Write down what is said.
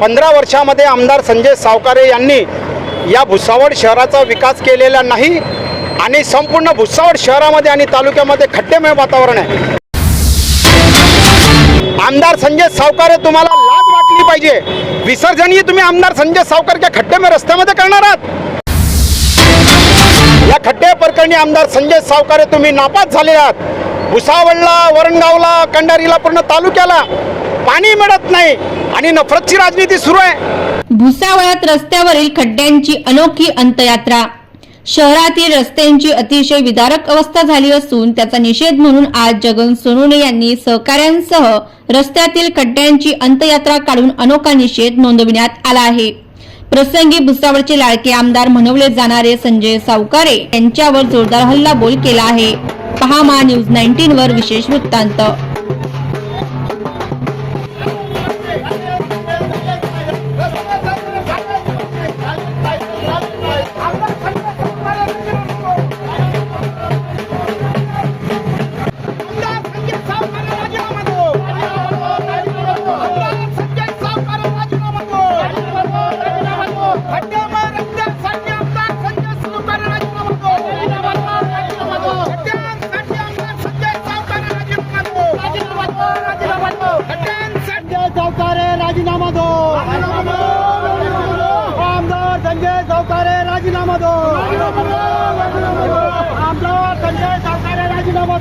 पंधरा वर्षामध्ये आमदार संजय सावकारे यांनी या भुसावळ शहराचा विकास केलेला नाही आणि संपूर्ण भुसावळ शहरामध्ये आणि तालुक्यामध्ये खड्डेमय वातावरण आहे. आमदार संजय सावकारे तुम्हाला लाज वाटली पाहिजे. विसर्जनही तुम्ही आमदार संजय सावकारच्या खड्डेमय रस्त्यामध्ये करणार आहात. या खड्डे प्रकरणी आमदार संजय सावकारे तुम्ही नापास झालेले आहात. भुसावळला वरणगावला कंडारीला पूर्ण तालुक्याला पाणी मिळत नाही आणि नफरतची राजनीती सुरू आहे. भुसावळात रस्त्यावरील खड्ड्यांची अनोखी अंतयात्रा शहरातील रस्त्यांची अतिशय विदारक अवस्था झाली असून त्याचा निषेध म्हणून आज जगन सोनुने यांनी सहकाऱ्यांसह रस्त्यातील खड्ड्यांची अंतयात्रा काढून अनोखा निषेध नोंदविण्यात आला आहे. प्रसंगी भुसावळचे लाडके आमदार म्हणवले जाणारे संजय सावकारे यांच्यावर जोरदार हल्लाबोल केला आहे. पहा मा न्यूज नाईन्टीन वर विशेष वृत्तांत. संजय गावकारे राजीनामा दो